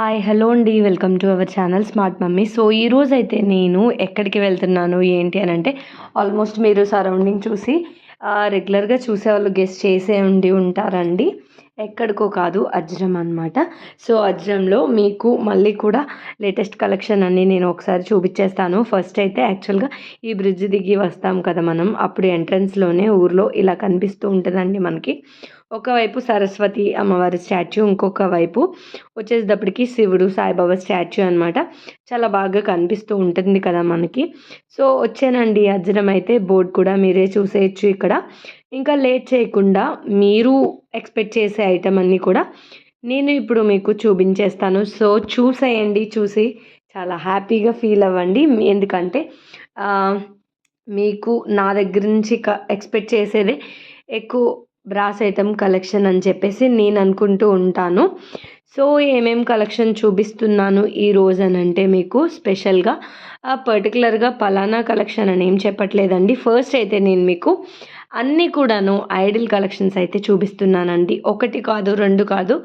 Hi hello అండి. Welcome to our channel smart mummy so ఈరోజు అయితే నేను ఎక్కడికి వెళ్తున్నాను ఏంటి అని అంటే ఆల్మోస్ట్ మీరు సరౌండింగ్ చూసి రెగ్యులర్గా చూసేవాళ్ళు గెస్ట్ చేసే ఉండి ఉంటారండి. ఎక్కడికో కాదు అజ్రం అనమాట సో అజ్రంలో మీకు మళ్ళీ కూడా లేటెస్ట్ కలెక్షన్ అన్నీ నేను ఒకసారి చూపించేస్తాను. ఫస్ట్ అయితే యాక్చువల్గా ఈ బ్రిడ్జ్ దిగి వస్తాం కదా మనం. అప్పుడు ఎంట్రన్స్లోనే ఊర్లో ఇలా కనిపిస్తూ ఉంటుందండి మనకి. ఒకవైపు సరస్వతి అమ్మవారి స్టాచ్యూ ఇంకొక వైపు వచ్చేటప్పటికి శివుడు సాయిబాబా స్టాచ్యూ అనమాట చాలా బాగా కనిపిస్తూ ఉంటుంది కదా మనకి. సో వచ్చానండి. అజ్జనం అయితే బోర్డు కూడా మీరే చూసేయచ్చు ఇక్కడ. ఇంకా లేట్ చేయకుండా మీరు ఎక్స్పెక్ట్ చేసే ఐటమ్ అన్నీ కూడా నేను ఇప్పుడు మీకు చూపించేస్తాను. సో చూసేయండి చూసి చాలా హ్యాపీగా ఫీల్ అవ్వండి. ఎందుకంటే మీకు నా దగ్గర నుంచి ఎక్స్పెక్ట్ చేసేదే ఎక్కువ బ్రాస్ ఐటమ్ కలెక్షన్ అని చెప్పేసి నేను అనుకుంటూ ఉంటాను. సో ఏమేం కలెక్షన్ చూపిస్తున్నాను ఈ రోజు అని అంటే మీకు స్పెషల్గా పర్టికులర్గా పలానా కలెక్షన్ అని ఏం చెప్పట్లేదండి. ఫస్ట్ అయితే నేను మీకు అన్నీ కూడాను ఐడిల్ కలెక్షన్స్ అయితే చూపిస్తున్నానండి. ఒకటి కాదు రెండు కాదు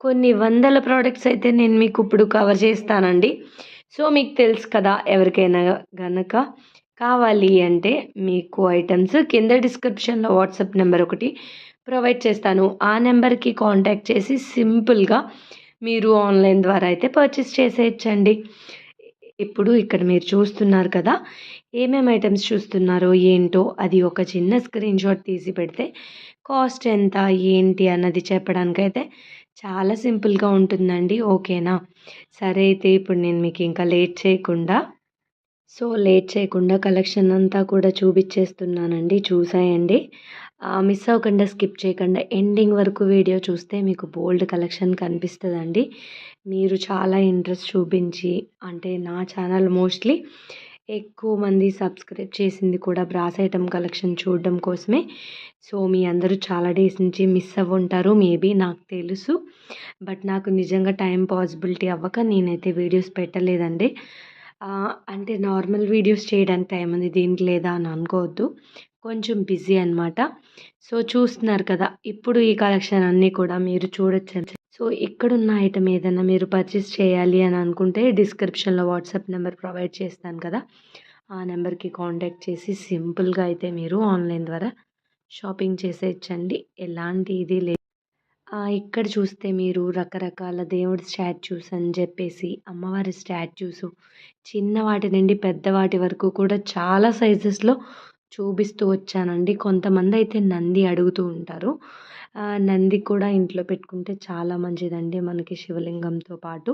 కొన్ని వందల ప్రోడక్ట్స్ అయితే నేను మీకు ఇప్పుడు కవర్ చేస్తానండి. సో మీకు తెలుసు కదా ఎవరికైనా గనక కావాలి అంటే మీకు ఐటమ్స్ కింద డిస్క్రిప్షన్లో వాట్సాప్ నెంబర్ ఒకటి ప్రొవైడ్ చేస్తాను. ఆ నెంబర్కి కాంటాక్ట్ చేసి సింపుల్గా మీరు ఆన్లైన్ ద్వారా అయితే పర్చేస్ చేసేయచ్చండి. ఇప్పుడు ఇక్కడ మీరు చూస్తున్నారు కదా ఏమేమి ఐటమ్స్ చూస్తున్నారో ఏంటో అది ఒక చిన్న స్క్రీన్ షాట్ తీసి పెడితే కాస్ట్ ఎంత ఏంటి అన్నది చెప్పడానికైతే చాలా సింపుల్గా ఉంటుందండి. ఓకేనా? సరే అయితే ఇప్పుడు నేను మీకు ఇంకా లేట్ చేయకుండా సో లేట్ చేయకుండా కలెక్షన్ అంతా కూడా చూపించేస్తున్నానండి. చూసాయండి. మిస్ అవ్వకుండా స్కిప్ చేయకుండా ఎండింగ్ వరకు వీడియో చూస్తే మీకు బోల్డ్ కలెక్షన్ కనిపిస్తుందండి. మీరు చాలా ఇంట్రెస్ట్ చూపించి అంటే నా ఛానల్ మోస్ట్లీ ఎక్కువ మంది సబ్స్క్రైబ్ చేసింది కూడా బ్రాస్ ఐటమ్ కలెక్షన్ చూడడం కోసమే. సో మీ అందరూ చాలా డేస్ నుంచి మిస్ అవ్వ ఉంటారు మేబీ నాకు తెలుసు. బట్ నాకు నిజంగా టైం పాసిబిలిటీ అవ్వక నేనైతే వీడియోస్ పెట్టలేదండి. అంటే నార్మల్ వీడియోస్ చేయడానికి టైం ఉంది దీనికి లేదా అని అనుకోవద్దు. కొంచెం బిజీ అనమాట సో చూస్తున్నారు కదా ఇప్పుడు ఈ కలెక్షన్ అన్నీ కూడా మీరు చూడొచ్చు సో ఇక్కడున్న ఐటమ్ ఏదైనా మీరు పర్చేస్ చేయాలి అని అనుకుంటే డిస్క్రిప్షన్లో వాట్సాప్ నెంబర్ ప్రొవైడ్ చేస్తాను కదా. ఆ నెంబర్కి కాంటాక్ట్ చేసి సింపుల్గా అయితే మీరు ఆన్లైన్ ద్వారా షాపింగ్ చేసేయచ్చండి. ఎలాంటి ఇది లేదు ఇక్కడ చూస్తే మీరు రకరకాల దేవుడి స్టాచ్యూస్ అని చెప్పేసి అమ్మవారి స్టాచ్యూస్ చిన్నవాటి నుండి పెద్ద వాటి వరకు కూడా చాలా సైజెస్లో చూపిస్తూ వచ్చానండి. కొంతమంది అయితే నంది అడుగుతూ ఉంటారు. నంది కూడా ఇంట్లో పెట్టుకుంటే చాలా మంచిదండి మనకి శివలింగంతో పాటు.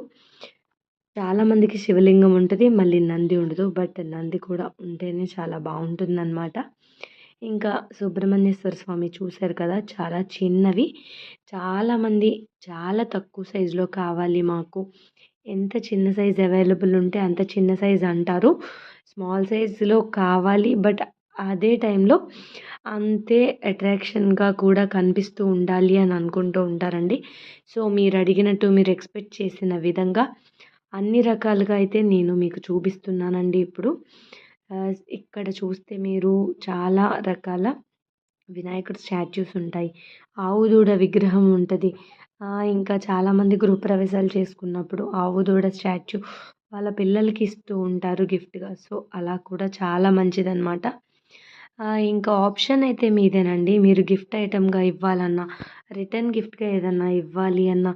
చాలామందికి శివలింగం ఉంటుంది మళ్ళీ నంది ఉండదు బట్ నంది కూడా ఉంటేనే చాలా బాగుంటుందన్నమాట. ఇంకా సుబ్రహ్మణ్యేశ్వర స్వామి చూశారు కదా చాలా చిన్నవి. చాలామంది చాలా తక్కువ సైజులో కావాలి మాకు. ఎంత చిన్న సైజ్ అవైలబుల్ ఉంటే అంత చిన్న సైజ్ అంటారు. స్మాల్ సైజులో కావాలి బట్ అదే టైంలో అంతే అట్రాక్షన్గా కూడా కనిపిస్తూ ఉండాలి అని అనుకుంటూ ఉంటారండి. సో మీరు అడిగినట్టు మీరు ఎక్స్పెక్ట్ చేసిన విధంగా అన్ని రకాలుగా అయితే నేను మీకు చూపిస్తున్నానండి ఇప్పుడు. ఇక్కడ చూస్తే మీరు చాలా రకాల వినాయకుడు స్టాచ్యూస్ ఉంటాయి. ఆవు దూడ విగ్రహం ఉంటుంది. ఇంకా చాలామంది గృహప్రవేశాలు చేసుకున్నప్పుడు ఆవు దూడ స్టాచ్యూ వాళ్ళ పిల్లలకి ఇస్తూ ఉంటారు గిఫ్ట్గా. సో అలా కూడా చాలా మంచిదన్నమాట. ఇంకా ఆప్షన్ అయితే మీదేనండి. మీరు గిఫ్ట్ ఐటమ్గా ఇవ్వాలన్నా రిటర్న్ గిఫ్ట్గా ఏదన్నా ఇవ్వాలి అన్నా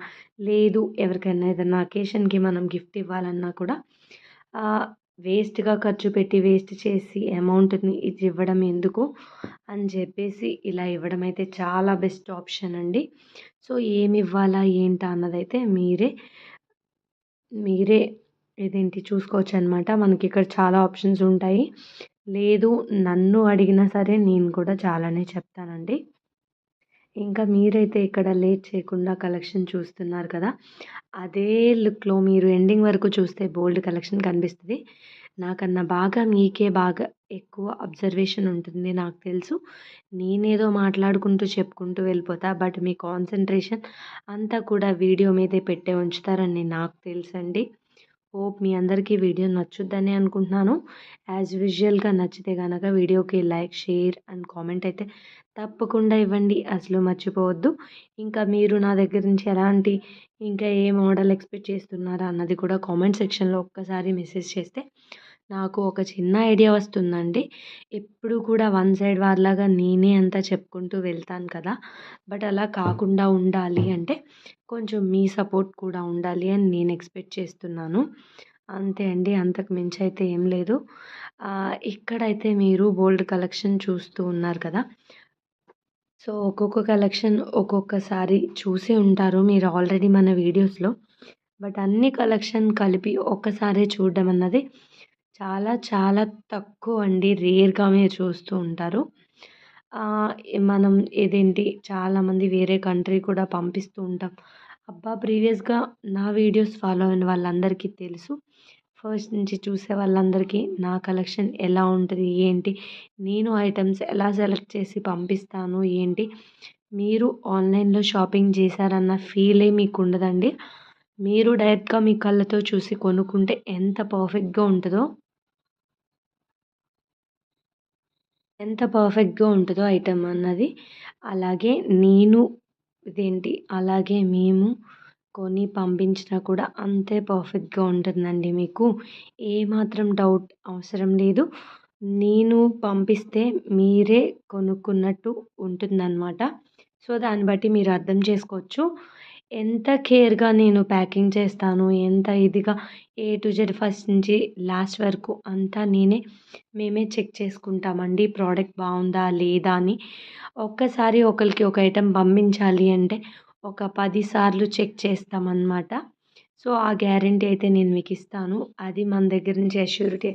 లేదు ఎవరికైనా ఏదన్నా అకేషన్కి మనం గిఫ్ట్ ఇవ్వాలన్నా కూడా వేస్ట్గా ఖర్చు పెట్టి వేస్ట్ చేసి అమౌంట్ని ఇది ఇవ్వడం ఎందుకు? అని చెప్పేసి ఇలా ఇవ్వడం అయితే చాలా బెస్ట్ ఆప్షన్ అండి. సో ఏమి ఇవ్వాలా ఏంటా అన్నదైతే మీరే మీరే ఇదేంటి చూసుకోవచ్చు అనమాట మనకి ఇక్కడ చాలా ఆప్షన్స్ ఉంటాయి. లేదు నన్ను అడిగినా సరే నేను కూడా చాలానే చెప్తానండి. ఇంకా మీరైతే ఇక్కడ లేట్ చేయకుండా కలెక్షన్ చూస్తున్నారు కదా అదే లుక్లో మీరు ఎండింగ్ వరకు చూస్తే బోల్డ్ కలెక్షన్ కనిపిస్తుంది. నాకన్నా బాగా మీకే బాగా ఎక్కువ అబ్జర్వేషన్ ఉంటుంది నాకు తెలుసు. నేనేదో మాట్లాడుకుంటూ చెప్పుకుంటూ వెళ్ళిపోతా బట్ మీ కాన్సన్ట్రేషన్ అంతా కూడా వీడియో మీదే పెట్టే ఉంచుతారని నాకు తెలుసండి. హోప్ మీ అందరికీ వీడియో నచ్చుద్దని అనుకుంటున్నాను. యాజ్ యూజువల్గా నచ్చితే కనుక వీడియోకి లైక్ షేర్ అండ్ కామెంట్ అయితే తప్పకుండా ఇవ్వండి. అసలు మర్చిపోవద్దు. ఇంకా మీరు నా దగ్గర నుంచి ఎలాంటి ఇంకా ఏ మోడల్ ఎక్స్పెక్ట్ చేస్తున్నారా అన్నది కూడా కామెంట్ సెక్షన్లో ఒక్కసారి మెసేజ్ చేస్తే నాకు ఒక చిన్న ఐడియా వస్తుందండి. ఎప్పుడు కూడా వన్ సైడ్ వారిలాగా నేనే అంతా చెప్పుకుంటూ వెళ్తాను కదా. బట్ అలా కాకుండా ఉండాలి అంటే కొంచెం మీ సపోర్ట్ కూడా ఉండాలి అని నేను ఎక్స్పెక్ట్ చేస్తున్నాను. అంతే అండి అంతకు మించి అయితే ఏం లేదు. ఇక్కడైతే మీరు బోల్డ్ కలెక్షన్ చూస్తూ ఉన్నారు కదా. సో ఒక్కొక్క కలెక్షన్ ఒక్కొక్కసారి చూసే ఉంటారు. మీరు ఆల్రెడీ మన వీడియోస్లో. బట్ అన్ని కలెక్షన్ కలిపి ఒక్కసారే చూడడం అన్నది చాలా చాలా తక్కువ అండి రేర్గా మీరు చూస్తూ ఉంటారు. మనం ఏదేంటి చాలామంది వేరే కంట్రీ కూడా పంపిస్తూ ఉంటాం. అబ్బా! ప్రీవియస్గా నా వీడియోస్ ఫాలో అయిన వాళ్ళందరికీ తెలుసు. ఫస్ట్ నుంచి చూసే వాళ్ళందరికీ నా కలెక్షన్ ఎలా ఉంటుంది ఏంటి నేను ఐటమ్స్ ఎలా సెలెక్ట్ చేసి పంపిస్తాను ఏంటి మీరు ఆన్లైన్లో షాపింగ్ చేశారన్న ఫీలే మీకు ఉండదండి మీరు డైరెక్ట్గా మీ కళ్ళతో చూసి కొనుక్కుంటే ఎంత పర్ఫెక్ట్గా ఉంటుందో ఎంత పర్ఫెక్ట్గా ఉంటుందో ఐటమ్ అన్నది. అలాగే నేను ఇదేంటి? అలాగే మేము కొని పంపించినా కూడా అంతే పర్ఫెక్ట్గా ఉంటుందండి మీకు. ఏమాత్రం డౌట్ అవసరం లేదు. నేను పంపిస్తే మీరే కొనుక్కున్నట్టు ఉంటుందన్నమాట. సో దాన్ని బట్టి మీరు అర్థం చేసుకోవచ్చు. ఎంత కేర్గా నేను ప్యాకింగ్ చేస్తాను ఎంత ఇదిగా ఏ టు జెడ్ ఫస్ట్ నుంచి లాస్ట్ వరకు అంతా నేనే మేమే చెక్ చేసుకుంటామండి ప్రోడక్ట్ బాగుందా లేదా అని. ఒక్కసారి ఒకరికి ఒక ఐటెం పంపించాలి అంటే ఒక పదిసార్లు చెక్ చేస్తామన్నమాట. సో ఆ గ్యారంటీ అయితే నేను మీకు ఇస్తాను. అది మన దగ్గర నుంచి అష్యూరిటీ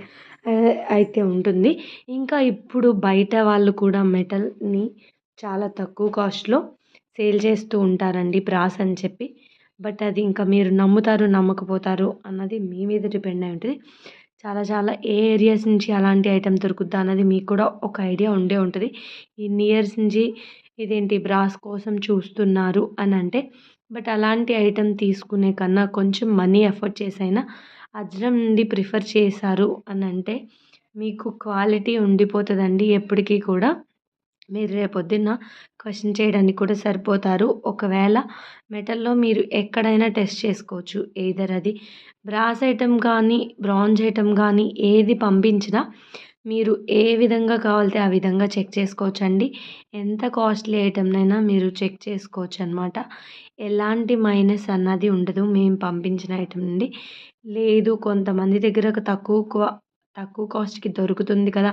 అయితే ఉంటుంది. ఇంకా ఇప్పుడు బయట వాళ్ళు కూడా మెటల్ని చాలా తక్కువ కాస్ట్లో సేల్ చేస్తూ ఉంటారండి బ్రాస్ అని చెప్పి. బట్ అది ఇంకా మీరు నమ్ముతారు నమ్మకపోతారు అన్నది మీ మీద డిపెండ్ అయి ఉంటుంది. చాలా చాలా ఏ ఏరియాస్ నుంచి అలాంటి ఐటెం దొరుకుద్దా అన్నది మీకు కూడా ఒక ఐడియా ఉండే ఉంటుంది. ఇన్ని ఇయర్స్ నుంచి ఇదేంటి బ్రాస్ కోసం చూస్తున్నారు అని అంటే బట్ అలాంటి ఐటెం తీసుకునే కన్నా కొంచెం మనీ ఎఫర్ట్ చేసైనా అజ్రం నుండి ప్రిఫర్ చేశారు అని అంటే మీకు క్వాలిటీ ఉండిపోతుందండి ఎప్పటికీ కూడా. మీరు రేపొద్దున్న క్వశ్చన్ చేయడానికి కూడా సరిపోతారు. ఒకవేళ మెటల్లో మీరు ఎక్కడైనా టెస్ట్ చేసుకోవచ్చు. ఏదర్ అది బ్రాస్ ఐటమ్ కానీ బ్రాంజ్ ఐటమ్ కానీ ఏది పంపించినా మీరు ఏ విధంగా కావాలితే ఆ విధంగా చెక్ చేసుకోవచ్చు అండి ఎంత కాస్ట్లీ ఐటమ్నైనా మీరు చెక్ చేసుకోవచ్చు అనమాట ఎలాంటి మైనస్ అన్నది ఉండదు. మేము పంపించిన ఐటమ్ నుండి. లేదు కొంతమంది దగ్గర తక్కువ తక్కువ కాస్ట్కి దొరుకుతుంది కదా.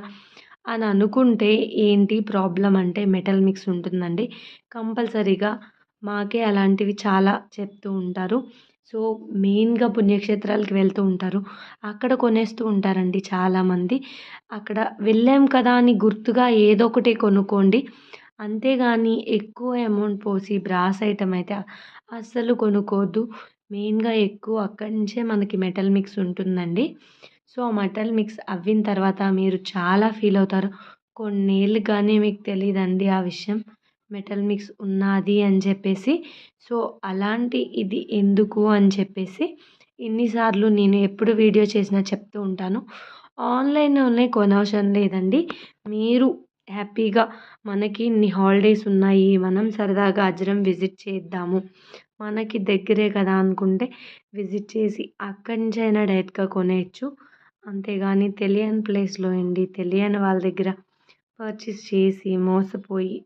అని అనుకుంటే ఏంటి ప్రాబ్లం అంటే మెటల్ మిక్స్ ఉంటుందండి. కంపల్సరీగా మాకే అలాంటివి చాలా చెప్తూ ఉంటారు. సో మెయిన్గా పుణ్యక్షేత్రాలకు వెళ్తూ ఉంటారు. అక్కడ కొనేస్తూ ఉంటారండి చాలామంది. అక్కడ వెళ్ళాం కదా అని గుర్తుగా ఏదో ఒకటి కొనుక్కోండి. అంతేగాని ఎక్కువ అమౌంట్ పోసి బ్రాస్ ఐటమ్ అయితే అస్సలు కొనుక్కోవద్దు మెయిన్గా ఎక్కువ అక్కడి నుంచే మనకి మెటల్ మిక్స్ ఉంటుందండి. సో మెటల్ మిక్స్ అవ్విన తర్వాత మీరు చాలా ఫీల్ అవుతారు. కొన్నేళ్ళు కానీ మీకు తెలియదండి ఆ విషయం. మెటల్ మిక్స్ ఉన్నది అని చెప్పేసి. సో అలాంటి ఇది ఎందుకు అని చెప్పేసి ఎన్నిసార్లు నేను ఎప్పుడు వీడియో చేసినా చెప్తూ ఉంటాను. ఆన్లైన్లోనే కొనవసరం లేదండి. మీరు హ్యాపీగా మనకి ఇన్ని హాలిడేస్ ఉన్నాయి. మనం సరదాగా అజరం విజిట్ చేద్దాము. మనకి దగ్గరే కదా అనుకుంటే విజిట్ చేసి అక్కడి నుంచి అయినా డైరెక్ట్గా కొనేయచ్చు. అంతేగాని తెలియని ప్లేస్లో ఉండి తెలియని వాళ్ళ దగ్గర పర్చేస్ చేసి మోసపోయి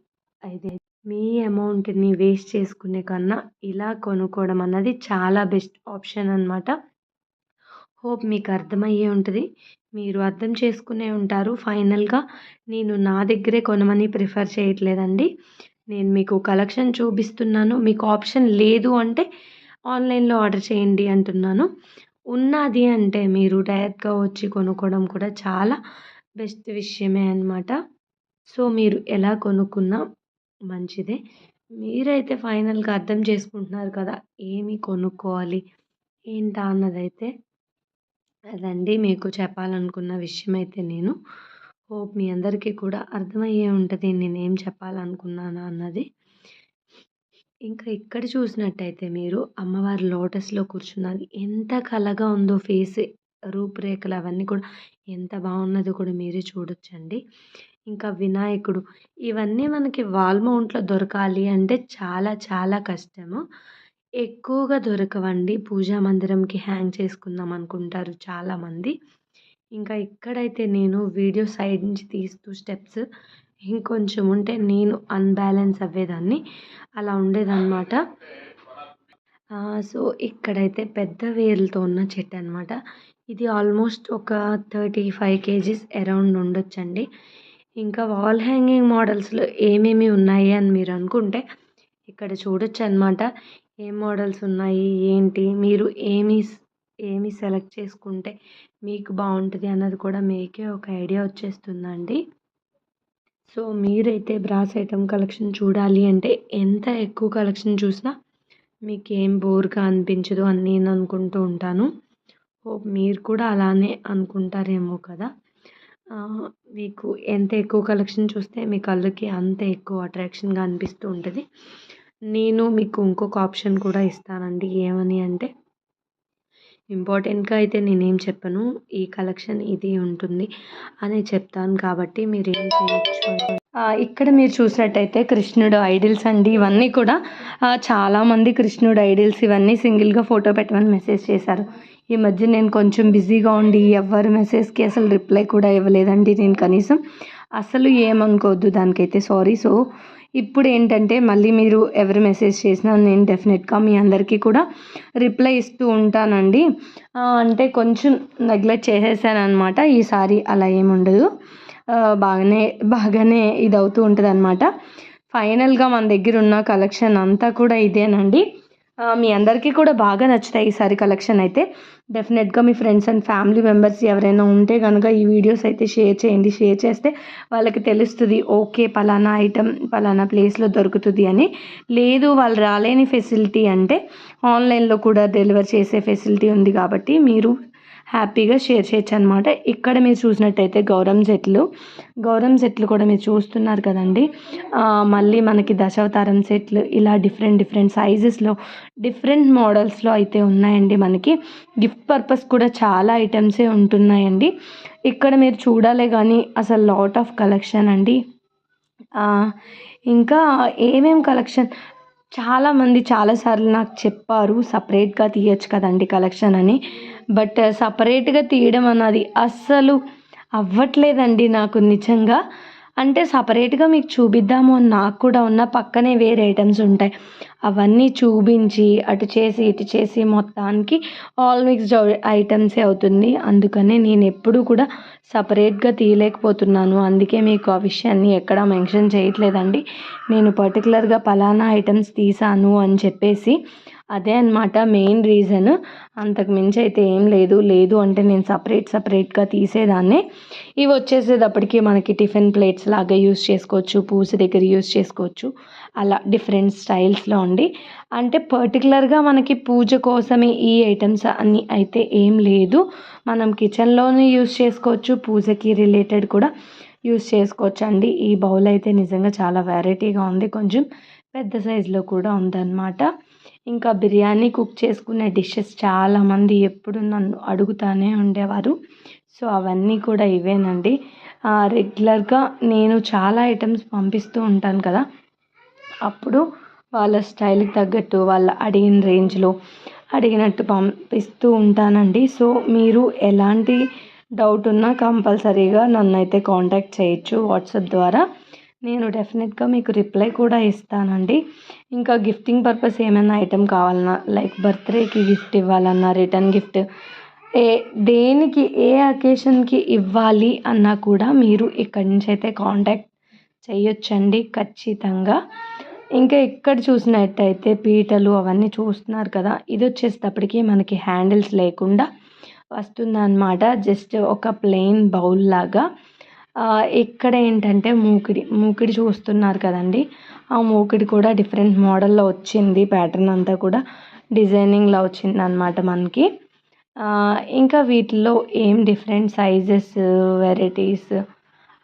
అయితే మీ అమౌంట్ని వేస్ట్ చేసుకునే కన్నా ఇలా కొనుక్కోవడం అన్నది చాలా బెస్ట్ ఆప్షన్ అనమాట హోప్ మీకు అర్థమయ్యే ఉంటుంది. మీరు అర్థం చేసుకునే ఉంటారు. ఫైనల్గా నేను నా దగ్గరే కొనమని ప్రిఫర్ చేయట్లేదండి. నేను మీకు కలెక్షన్ చూపిస్తున్నాను. మీకు ఆప్షన్ లేదు అంటే ఆన్లైన్లో ఆర్డర్ చేయండి అంటున్నాను. ఉన్నది అంటే మీరు డైరెక్ట్గా వచ్చి కొనుక్కోవడం కూడా చాలా బెస్ట్ విషయమే అనమాట సో మీరు ఎలా కొనుక్కున్నా మంచిదే. మీరైతే ఫైనల్గా అర్థం చేసుకుంటున్నారు కదా ఏమి కొనుక్కోవాలి ఏంటా అన్నదైతే అదండి మీకు చెప్పాలనుకున్న విషయం అయితే నేను. హోప్ మీ అందరికీ కూడా అర్థమయ్యే ఉంటుంది నేనేం చెప్పాలనుకున్నాను అన్నది. ఇంకా ఇక్కడ చూసినట్టయితే మీరు అమ్మవారి లోటస్‌లో కూర్చున్నది ఎంత కళగా ఉందో ఫేస్ రూపురేఖలు అవన్నీ కూడా ఎంత బాగున్నదో కూడా మీరే చూడొచ్చండి. ఇంకా వినాయకుడు ఇవన్నీ మనకి వాల్ మౌంట్‌లో దొరకాలి అంటే చాలా చాలా కష్టము. ఎక్కువగా దొరకవండి. పూజా మందిరంకి హ్యాంగ్ చేసుకుందాం అనుకుంటారు చాలామంది. ఇంకా ఇక్కడైతే నేను వీడియో సైడ్ నుంచి తీస్తూ స్టెప్స్ ఇంకొంచెం ఉంటే నేను అన్‌బ్యాలెన్స్ అవ్వేదాన్ని. అలా ఉండేదన్నమాట. సో, ఇక్కడైతే పెద్ద వేర్లతో ఉన్న చెట్టు అనమాట. ఇది ఆల్మోస్ట్ ఒక థర్టీ ఫైవ్ కేజీస్ అరౌండ్ ఉండొచ్చండి. ఇంకా వాల్ హ్యాంగింగ్ మోడల్స్‌లో ఏమేమి ఉన్నాయి అని మీరు అనుకుంటే ఇక్కడ చూడొచ్చనమాట. ఏం మోడల్స్ ఉన్నాయి? ఏంటి? మీరు ఏమి ఏమి సెలెక్ట్ చేసుకుంటే మీకు బాగుంటుంది అన్నది కూడా మీకే ఒక ఐడియా వచ్చేస్తుందండి. సో, మీరైతే బ్రాస్ ఐటమ్ కలెక్షన్ చూడాలి అంటే ఎంత ఎక్కువ కలెక్షన్ చూసినా మీకేం బోర్‌గా అనిపించదు అని నేను అనుకుంటూ ఉంటాను. హోప్ మీరు కూడా అలానే అనుకుంటారేమో కదా! మీకు ఎంత ఎక్కువ కలెక్షన్ చూస్తే మీ కళ్ళకి అంత ఎక్కువ అట్రాక్షన్‌గా అనిపిస్తూ ఉంటుంది నేను మీకు ఇంకొక ఆప్షన్ కూడా ఇస్తానండి. ఏమని అంటే ఇంపార్టెంట్‌గా అయితే నేనేం చెప్పను. ఈ కలెక్షన్ ఇది ఉంటుంది అని చెప్తాను కాబట్టి మీరు ఏం చేయొచ్చు ఇక్కడ మీరు చూసినట్టయితే కృష్ణుడు ఐడిల్స్ అండి. ఇవన్నీ కూడా చాలామంది కృష్ణుడు ఐడిల్స్ ఇవన్నీ సింగిల్‌గా ఫోటో పెట్టమని మెసేజ్ చేశారు. ఈ మధ్య నేను కొంచెం బిజీగా ఉండి ఎవరి మెసేజ్‌కి అసలు రిప్లై కూడా ఇవ్వలేదండి నేను కనీసం. అసలు ఏమనుకోవద్దు దానికైతే సారీ. సో, ఇప్పుడు ఏంటంటే మళ్ళీ మీరు ఎవరు మెసేజ్ చేసినా నేను డెఫినెట్గా మీ అందరికీ కూడా రిప్లై ఇస్తూ ఉంటానండి. అంటే కొంచెం నెగ్లెక్ట్ చేసేసాను అనమాట. ఈసారి అలా ఏముండదు బాగానే బాగానే ఇది అవుతూ ఉంటుంది అనమాట. ఫైనల్‌గా మన దగ్గర ఉన్న కలెక్షన్ అంతా కూడా ఇదేనండి. మీ అందరికీ కూడా బాగా నచ్చుతాయి ఈసారి కలెక్షన్ అయితే. డెఫినెట్గా మీ ఫ్రెండ్స్ అండ్ ఫ్యామిలీ మెంబర్స్ ఎవరైనా ఉంటే కనుక ఈ వీడియోస్ అయితే షేర్ చేయండి షేర్ చేస్తే వాళ్ళకి తెలుస్తుంది ఓకే పలానా ఐటెం పలానా ప్లేస్లో దొరుకుతుంది అని లేదు వాళ్ళు రాలేని ఫెసిలిటీ అంటే ఆన్లైన్లో కూడా డెలివర్ చేసే ఫెసిలిటీ ఉంది కాబట్టి మీరు హ్యాపీగా షేర్ చేయొచ్చు అనమాట ఇక్కడ మీరు చూసినట్టయితే గౌరవం సెట్లు గౌరమ్ సెట్లు కూడా మీరు చూస్తున్నారు కదండి. మళ్ళీ మనకి దశావతారం సెట్లు ఇలా డిఫరెంట్ డిఫరెంట్ సైజెస్లో డిఫరెంట్ మోడల్స్లో అయితే ఉన్నాయండి మనకి. గిఫ్ట్ పర్పస్ కూడా చాలా ఐటమ్సే ఉంటున్నాయండి. ఇక్కడ మీరు చూడాలే కానీ అసలు లాట్ ఆఫ్ కలెక్షన్ అండి. ఇంకా ఏమేం కలెక్షన్? చాలామంది చాలాసార్లు నాకు చెప్పారు సపరేట్గా తీయచ్చు కదండి కలెక్షన్ అని. బట్ సపరేట్గా తీయడం అన్నది అస్సలు అవ్వట్లేదండి నాకు నిజంగా. అంటే సపరేట్గా మీకు చూపిద్దాము అని నాకు కూడా ఉన్న పక్కనే వేరే ఐటమ్స్ ఉంటాయి. అవన్నీ చూపించి అటు చేసి ఇటు చేసి మొత్తానికి ఆల్ మిక్స్డ్ ఐటమ్సే అవుతుంది. అందుకనే నేను ఎప్పుడు కూడా సపరేట్గా తీయలేకపోతున్నాను. అందుకే మీకు ఆ విషయాన్ని ఎక్కడ మెన్షన్ చేయట్లేదండి. నేను పర్టికులర్గా పలానా ఐటమ్స్ తీసాను అని చెప్పేసి అదే అనమాట మెయిన్ రీజన్. అంతకు మించి అయితే ఏం లేదు. లేదు అంటే నేను సపరేట్ సపరేట్గా తీసేదాన్ని. ఇవి వచ్చేసేటప్పటికి మనకి టిఫిన్ ప్లేట్స్ లాగా యూస్ చేసుకోవచ్చు. పూస దగ్గర యూస్ చేసుకోవచ్చు. అలా డిఫరెంట్ స్టైల్స్లో ఉండి. అంటే పర్టికులర్గా మనకి పూజ కోసమే ఈ ఐటమ్స్ అన్నీ అయితే ఏం లేదు. మనం కిచెన్లోనే యూస్ చేసుకోవచ్చు. పూజకి రిలేటెడ్ కూడా యూస్ చేసుకోవచ్చు అండి ఈ బౌల్ అయితే నిజంగా చాలా వెరైటీగా ఉంది. కొంచెం పెద్ద సైజులో కూడా ఉందన్నమాట. ఇంకా బిర్యానీ కుక్ చేసుకునే డిషెస్ చాలామంది ఎప్పుడు నన్ను అడుగుతూనే ఉండేవారు. సో అవన్నీ కూడా ఇవేనండి. రెగ్యులర్గా నేను చాలా ఐటమ్స్ పంపిస్తూ ఉంటాను కదా. అప్పుడు వాళ్ళ స్టైల్కి తగ్గట్టు వాళ్ళు అడిగిన రేంజ్లో అడిగినట్టు పంపిస్తూ ఉంటానండి. సో మీరు ఎలాంటి డౌట్ ఉన్నా కంపల్సరీగా నన్ను అయితే కాంటాక్ట్ చేయొచ్చు వాట్సాప్ ద్వారా. నేను డెఫినెట్గా మీకు రిప్లై కూడా ఇస్తానండి. ఇంకా గిఫ్టింగ్ పర్పస్ ఏమైనా ఐటెం కావాలన్నా లైక్ బర్త్డేకి గిఫ్ట్ ఇవ్వాలన్నా రిటర్న్ గిఫ్ట్ ఏ దేనికి ఏ అకేషన్కి ఇవ్వాలి అన్నా కూడా మీరు ఇక్కడి నుంచి అయితే కాంటాక్ట్ చేయొచ్చండి ఖచ్చితంగా. ఇంకా ఇక్కడ చూసినట్టయితే పీటలు అవన్నీ చూస్తున్నారు కదా ఇది వచ్చేటప్పటికి మనకి హ్యాండిల్స్ లేకుండా వస్తుందన్నమాట. జస్ట్ ఒక ప్లెయిన్ బౌల్ లాగా. ఇక్కడ ఏంటంటే మూకిడి మూకిడి చూస్తున్నారు కదండి. ఆ మూకిడి కూడా డిఫరెంట్ మోడల్లో వచ్చింది. ప్యాటర్న్ అంతా కూడా డిజైనింగ్లో వచ్చింది అనమాట మనకి. ఇంకా వీటిలో ఏం డిఫరెంట్ సైజెస్ వెరైటీస్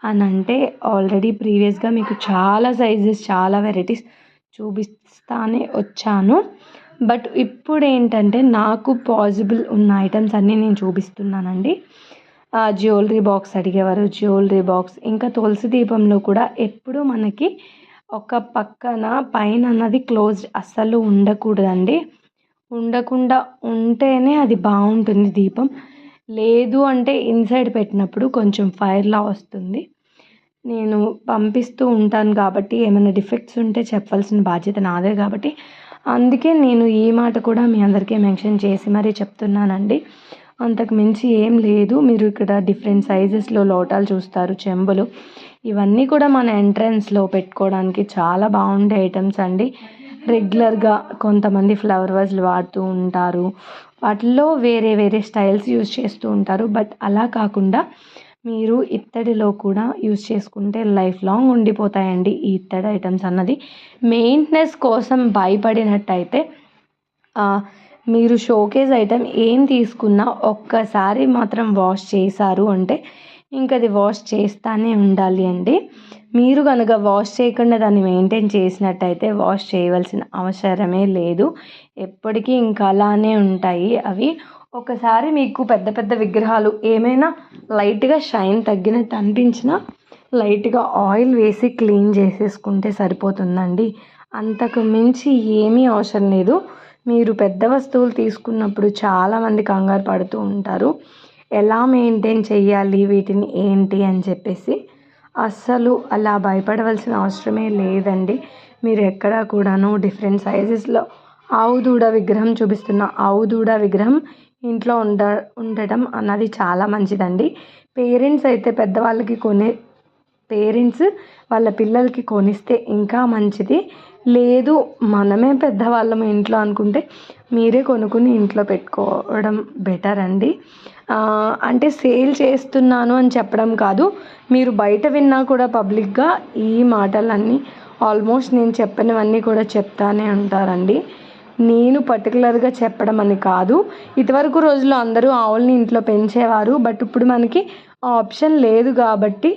అని అంటే ఆల్రెడీ ప్రీవియస్గా మీకు చాలా సైజెస్ చాలా వెరైటీస్ చూపిస్తానే వచ్చాను. బట్ ఇప్పుడు ఏంటంటే నాకు పాసిబుల్ ఉన్న ఐటమ్స్ అన్నీ నేను చూపిస్తున్నానండి. జ్యువెలరీ బాక్స్ అడిగేవారు. Jewellery box. ఇంకా తులసి దీపంలో కూడా ఎప్పుడూ మనకి ఒక పక్కన పైన అన్నది క్లోజ్డ్ అస్సలు ఉండకూడదండి. ఉండకుండా ఉంటేనే అది బాగుంటుంది దీపం. లేదు అంటే ఇన్సైడ్ పెట్టినప్పుడు కొంచెం ఫైర్లా వస్తుంది. నేను పంపిస్తూ ఉంటాను కాబట్టి ఏమైనా డిఫెక్ట్స్ ఉంటే చెప్పాల్సిన బాధ్యత నాదే కాబట్టి అందుకే నేను ఈ మాట కూడా మీ అందరికీ మెన్షన్ చేసి మరీ చెప్తున్నానండి. అంతకు మించి ఏం లేదు. మీరు ఇక్కడ డిఫరెంట్ సైజెస్లో లోటాలు చూస్తారు చెంబులు. ఇవన్నీ కూడా మన ఎంట్రన్స్లో పెట్టుకోవడానికి చాలా బాగుండే ఐటమ్స్ అండి. రెగ్యులర్గా కొంతమంది ఫ్లవర్ వాజ్లు వాడుతూ ఉంటారు. వాటిల్లో వేరే వేరే స్టైల్స్ యూజ్ చేస్తూ ఉంటారు. బట్ అలా కాకుండా మీరు ఇత్తడిలో కూడా యూజ్ చేసుకుంటే లైఫ్ లాంగ్ ఉండిపోతాయండి ఈ ఇత్తడి ఐటమ్స్ అన్నది. మెయింటెనెన్స్ కోసం భయపడినట్టయితే మీరు షోకేజ్ ఐటెం ఏం తీసుకున్నా ఒక్కసారి మాత్రం వాష్ చేశారు అంటే ఇంకా అది వాష్ చేస్తూనే ఉండాలి అండి. మీరు కనుక వాష్ చేయకుండా దాన్ని మెయింటైన్ చేసినట్టయితే వాష్ చేయవలసిన అవసరమే లేదు. ఎప్పటికీ ఇంకా అలానే ఉంటాయి అవి. ఒకసారి మీకు పెద్ద పెద్ద విగ్రహాలు ఏమైనా లైట్గా షైన్ తగ్గినట్టు అనిపించినా లైట్గా ఆయిల్ వేసి క్లీన్ చేసేసుకుంటే సరిపోతుందండి. అంతకు మించి ఏమీ అవసరం లేదు. మీరు పెద్ద వస్తువులు తీసుకున్నప్పుడు చాలామంది కంగారు పడుతూ ఉంటారు. ఎలా మెయింటైన్ చేయాలి? వీటిని ఏంటి? అని చెప్పేసి అస్సలు అలా భయపడవలసిన అవసరమే లేదండి. మీరు ఎక్కడ కూడాను డిఫరెంట్ సైజెస్లో ఆవు దూడ విగ్రహం చూపిస్తున్న ఆవు దూడ విగ్రహం ఇంట్లో ఉండ ఉండటం అన్నది చాలా మంచిదండి. పేరెంట్స్ అయితే పెద్దవాళ్ళకి కొనే పేరెంట్స్ వాళ్ళ పిల్లలకి కొనిస్తే ఇంకా మంచిది. లేదు మనమే పెద్దవాళ్ళము ఇంట్లో అనుకుంటే మీరే కొనుక్కుని ఇంట్లో పెట్టుకోవడం బెటర్ అండి. అంటే సేల్ చేస్తున్నాను అని చెప్పడం కాదు మీరు బయట విన్నా కూడా పబ్లిక్గా ఈ మాటలన్నీ ఆల్మోస్ట్ నేను చెప్పినవన్నీ కూడా చెప్తానే ఉంటారండి. నేను పర్టికులర్గా చెప్పడం అని కాదు ఇదివరకు రోజుల్లో అందరూ ఆవుల్ని ఇంట్లో పెంచేవారు బట్ ఇప్పుడు మనకి ఆప్షన్ లేదు కాబట్టి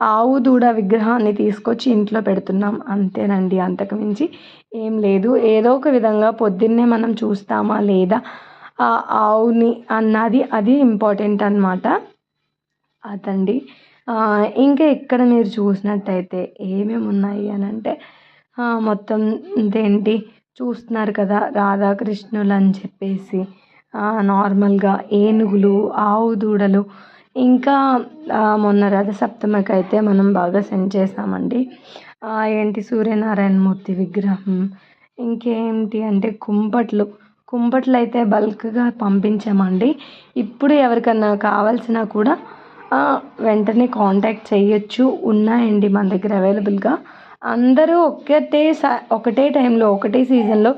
ఆవు దూడ విగ్రహాన్ని తీసుకొచ్చి ఇంట్లో పెడుతున్నాం. అంతేనండి అంతకుమించి ఏం లేదు. ఏదో ఒక విధంగా పొద్దున్నే మనం చూస్తామా లేదా? ఆ ఆవుని అన్నది అది ఇంపార్టెంట్ అనమాట అదండి. ఇంకా ఇక్కడ మీరు చూసినట్టయితే ఏమేమి ఉన్నాయి అని అంటే మొత్తం ఇదేంటి? చూస్తున్నారు కదా రాధాకృష్ణులు అని చెప్పేసి నార్మల్గా ఏనుగులు ఆవు దూడలు ఇంకా మొన్న రథసప్తమికి అయితే మనం బాగా సెండ్ చేసామండి. ఏంటి సూర్యనారాయణమూర్తి విగ్రహం ఇంకేంటి అంటే కుంపట్లు. కుంపట్లు అయితే బల్క్గా పంపించామండి. ఇప్పుడు ఎవరికన్నా కావాల్సినా కూడా వెంటనే కాంటాక్ట్ చేయొచ్చు ఉన్నాయండి మన దగ్గర అవైలబుల్గా. అందరూ ఒకటే సా ఒకటే టైంలో ఒకటే సీజన్లో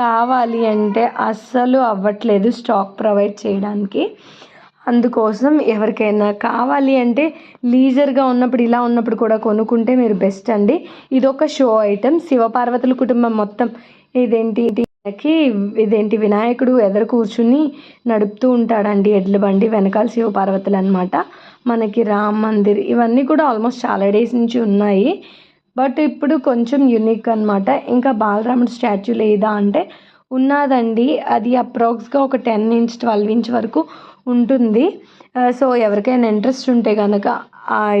కావాలి అంటే అస్సలు అవ్వట్లేదు స్టాక్ ప్రొవైడ్ చేయడానికి. అందుకోసం ఎవరికైనా కావాలి అంటే లీజర్గా ఉన్నప్పుడు ఇలా ఉన్నప్పుడు కూడా కొనుక్కుంటే మీరు బెస్ట్ అండి. ఇది ఒక షో ఐటెం శివపార్వతుల కుటుంబం మొత్తం ఇదేంటి ఇదేంటి వినాయకుడు ఎదురు కూర్చుని నడుపుతూ ఉంటాడండి ఎడ్ల బండి వెనకాల శివపార్వతులు అనమాట మనకి రామ్ మందిర్ ఇవన్నీ కూడా ఆల్మోస్ట్ చాలా డేస్ నుంచి ఉన్నాయి. బట్ ఇప్పుడు కొంచెం యూనిక్ అనమాట ఇంకా బాలరాముడు స్టాచ్యూ లేదా అంటే ఉన్నదండి. అది అప్రాక్స్గా ఒక టెన్ ఇంచ్ ట్వెల్వ్ ఇంచ్ వరకు ఉంటుంది. సో ఎవరికైనా ఇంట్రెస్ట్ ఉంటే కనుక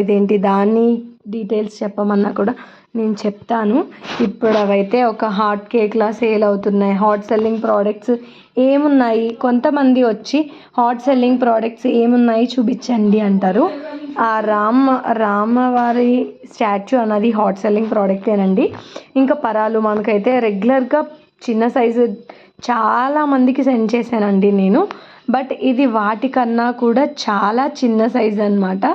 ఇదేంటి దాన్ని డీటెయిల్స్ చెప్పమన్నా కూడా నేను చెప్తాను. ఇప్పుడు అవైతే ఒక హాట్ కేక్లా సేల్ అవుతున్నాయి. హాట్ సెల్లింగ్ ప్రోడక్ట్స్ ఏమున్నాయి? కొంతమంది వచ్చి హాట్ సెల్లింగ్ ప్రోడక్ట్స్ ఏమున్నాయి చూపించండి అంటారు. ఆ రామ రామవారి స్టాచ్యూ అన్నది హాట్ సెల్లింగ్ ప్రోడక్టేనండి. ఇంకా పరాలు మనకైతే రెగ్యులర్గా చిన్న సైజు చాలా మందికి సెండ్ చేశానండి నేను. బట్ ఇది వాటికన్నా కూడా చాలా చిన్న సైజు అనమాట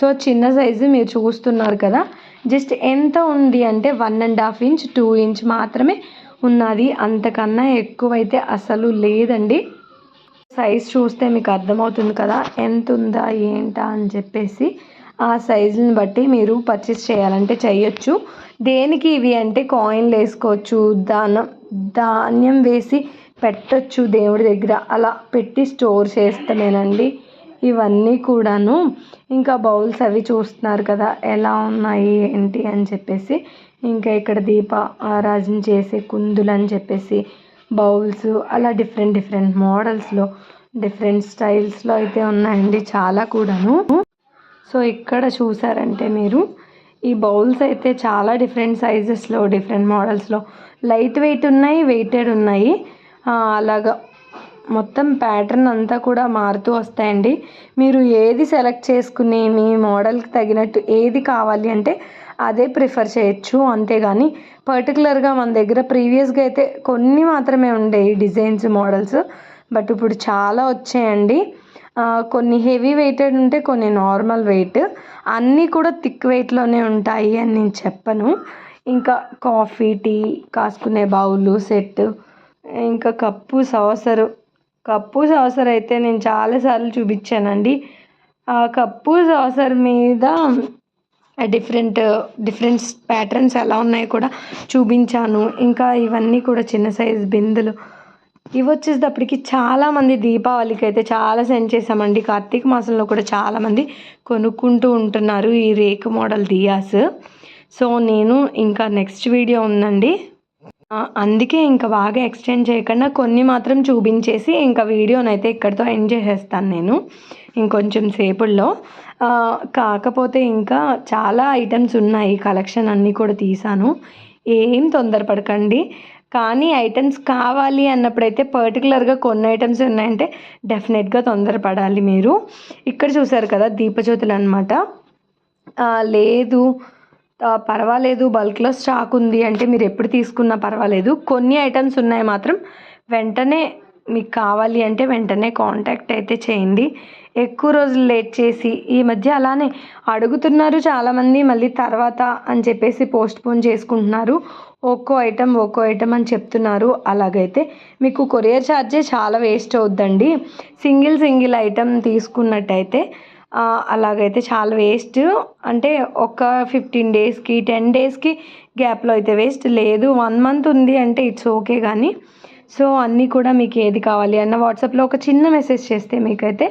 సో చిన్న సైజు మీరు చూస్తున్నారు కదా. జస్ట్ ఎంత ఉంది అంటే one and half inch two inch మాత్రమే ఉన్నది. అంతకన్నా ఎక్కువైతే అసలు లేదండి. సైజ్ చూస్తే మీకు అర్థమవుతుంది కదా ఎంత ఉందా ఏంటా అని చెప్పేసి ఆ సైజుని బట్టి మీరు పర్చేస్ చేయాలంటే చేయొచ్చు. దేనికి ఇవి అంటే కాయిన్లు వేసుకోవచ్చు దానం ధాన్యం వేసి పెట్టచ్చు దేవుడి దగ్గర. అలా పెట్టి స్టోర్ చేస్తామేనండి ఇవన్నీ కూడాను ఇంకా బౌల్స్ అవి చూస్తున్నారు కదా ఎలా ఉన్నాయి ఏంటి అని చెప్పేసి. ఇంకా ఇక్కడ దీప ఆరాజన చేసే కుందులు అని చెప్పేసి బౌల్స్ అలా డిఫరెంట్ డిఫరెంట్ మోడల్స్లో డిఫరెంట్ స్టైల్స్లో అయితే ఉన్నాయండి చాలా కూడాను. సో ఇక్కడ చూసారంటే మీరు ఈ బౌల్స్ అయితే చాలా డిఫరెంట్ సైజెస్లో డిఫరెంట్ మోడల్స్లో. లైట్ వెయిట్ ఉన్నాయి వెయిటెడ్ ఉన్నాయి. అలాగా. మొత్తం ప్యాటర్న్ అంతా కూడా మారుతూ వస్తాయండి. మీరు ఏది సెలెక్ట్ చేసుకుని మీ మోడల్కి తగినట్టు ఏది కావాలి అంటే అదే ప్రిఫర్ చేయొచ్చు అంతేగాని పర్టికులర్గా మన దగ్గర ప్రీవియస్గా అయితే కొన్ని మాత్రమే ఉండేవి డిజైన్స్ మోడల్స్ బట్ ఇప్పుడు చాలా వచ్చాయండి. కొన్ని హెవీ వెయిటెడ్ ఉంటే కొన్ని నార్మల్ వెయిట్ అన్నీ కూడా థిక్ వెయిట్లోనే ఉంటాయి అని నేను చెప్పను. ఇంకా కాఫీ టీ కాసుకునే బౌలు సెట్ ఇంకా కప్పు సాసరు. కప్పు సాసర్ అయితే నేను చాలాసార్లు చూపించానండి. ఆ కప్పు సాసర్ మీద డిఫరెంట్ డిఫరెంట్ ప్యాటర్న్స్ ఎలా ఉన్నాయో కూడా చూపించాను. ఇంకా ఇవన్నీ కూడా చిన్న సైజ్ బిందెలు. ఇవి వచ్చేటప్పటికి చాలామంది దీపావళికి అయితే చాలా సెండ్ చేసామండి కార్తీక మాసంలో కూడా చాలామంది కొనుక్కుంటూ ఉంటున్నారు ఈ రేకు మోడల్ దియాస్. సో నేను ఇంకా నెక్స్ట్ వీడియో ఉందండి. అందుకే ఇంకా బాగా ఎక్స్టెండ్ చేయకుండా కొన్ని మాత్రం చూపించేసి ఇంకా వీడియోని అయితే ఇక్కడితో ఎండ్ చేసేస్తాను నేను ఇంకొంచెం సేపుల్లో. కాకపోతే ఇంకా చాలా ఐటమ్స్ ఉన్నాయి కలెక్షన్ అన్నీ కూడా తీసాను. ఏం తొందరపడకండి. కానీ ఐటమ్స్ కావాలి అన్నప్పుడైతే పర్టికులర్గా కొన్ని ఐటమ్స్ ఉన్నాయంటే డెఫినెట్గా తొందరపడాలి మీరు. ఇక్కడ చూసారు కదా దీపజ్యోతులు అనమాట లేదు పర్వాలేదు బల్క్లో స్టాక్ ఉంది అంటే మీరు ఎప్పుడు తీసుకున్నా పర్వాలేదు. కొన్ని ఐటమ్స్ ఉన్నాయి మాత్రం వెంటనే మీకు కావాలి అంటే వెంటనే కాంటాక్ట్ అయితే చేయండి. ఎక్కువ రోజులు లేట్ చేసి ఈ మధ్య అలానే అడుగుతున్నారు చాలామంది మళ్ళీ తర్వాత అని చెప్పేసి పోస్ట్ పోన్ చేసుకుంటున్నారు. ఒక్కో ఐటమ్ ఒక్కో ఐటమ్ అని చెప్తున్నారు. అలాగైతే మీకు కొరియర్ ఛార్జే చాలా వేస్ట్ అవుద్దండి. సింగిల్ సింగిల్ ఐటమ్ తీసుకున్నట్టయితే అలాగైతే చాలా వేస్ట్ అంటే ఒక ఫిఫ్టీన్ డేస్కి టెన్ డేస్కి గ్యాప్లో అయితే వేస్ట్ లేదు వన్ మంత్ ఉంది అంటే ఇట్స్ ఓకే కానీ సో అన్నీ కూడా మీకు ఏది కావాలి అన్న వాట్సాప్లో ఒక చిన్న మెసేజ్ చేస్తే మీకైతే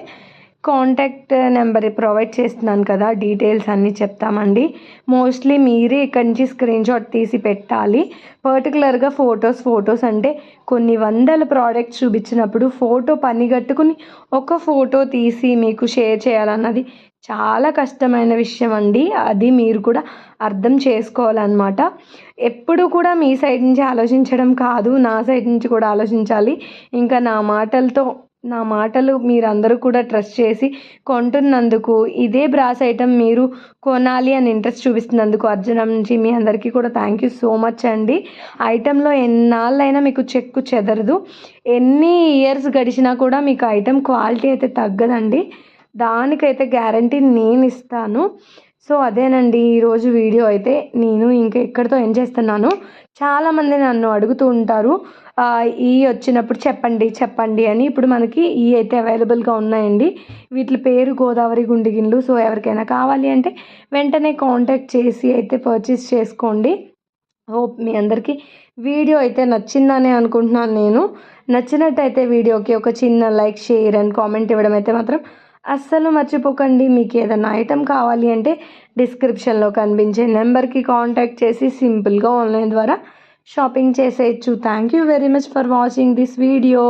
కాంటాక్ట్ నెంబర్ ప్రొవైడ్ చేస్తున్నాను కదా డీటెయిల్స్ అన్నీ చెప్తామండి. మోస్ట్లీ మీరే ఇక్కడి నుంచి స్క్రీన్ షాట్ తీసి పెట్టాలి. పర్టికులర్గా ఫొటోస్ ఫొటోస్ అంటే కొన్ని వందల ప్రోడక్ట్స్ చూపించినప్పుడు ఫోటో పని కట్టుకుని ఒక ఫోటో తీసి మీకు షేర్ చేయాలన్నది చాలా కష్టమైన విషయం అండి. అది మీరు కూడా అర్థం చేసుకోవాలన్నమాట. ఎప్పుడు కూడా మీ సైడ్ నుంచి ఆలోచించడం కాదు నా సైడ్ నుంచి కూడా ఆలోచించాలి. ఇంకా నా మాటలతో నా మాటలు మీరందరూ కూడా ట్రస్ట్ చేసి కొంటున్నందుకు ఇదే బ్రాస్ ఐటమ్ మీరు కొనాలి అని ఇంట్రెస్ట్ చూపిస్తున్నందుకు అర్జున నుంచి మీ అందరికీ కూడా థ్యాంక్ యూ సో మచ్ అండి. ఐటెంలో ఎన్నాళ్ళైనా మీకు చెక్కు చెదరదు. ఎన్ని ఇయర్స్ గడిచినా కూడా మీకు ఐటెం క్వాలిటీ అయితే తగ్గదండి. దానికైతే గ్యారంటీ నేను ఇస్తాను. సో అదేనండి ఈరోజు వీడియో అయితే నేను ఇంకా ఇక్కడితో ఏం చేస్తున్నాను చాలామంది నన్ను అడుగుతూ ఉంటారు ఈ వచ్చినప్పుడు చెప్పండి చెప్పండి అని. ఇప్పుడు మనకి ఈ అయితే అవైలబుల్గా ఉన్నాయండి. వీటి పేరు గోదావరి గుండిగిన్లు సో ఎవరికైనా కావాలి అంటే వెంటనే కాంటాక్ట్ చేసి అయితే పర్చేస్ చేసుకోండి. హోప్ మీ అందరికీ వీడియో అయితే నచ్చిందనే అనుకుంటున్నాను నేను. నచ్చినట్టయితే వీడియోకి ఒక చిన్న లైక్ షేర్ అండ్ కామెంట్ ఇవ్వడం అయితే మాత్రం అస్సలు మర్చిపోకండి. మీకు ఏదైనా ఐటెం కావాలి అంటే డిస్క్రిప్షన్లో కనిపించే నెంబర్కి కాంటాక్ట్ చేసి సింపుల్గా ఆన్లైన్ ద్వారా షాపింగ్ చేసేయచ్చు. Thank you very much for watching this video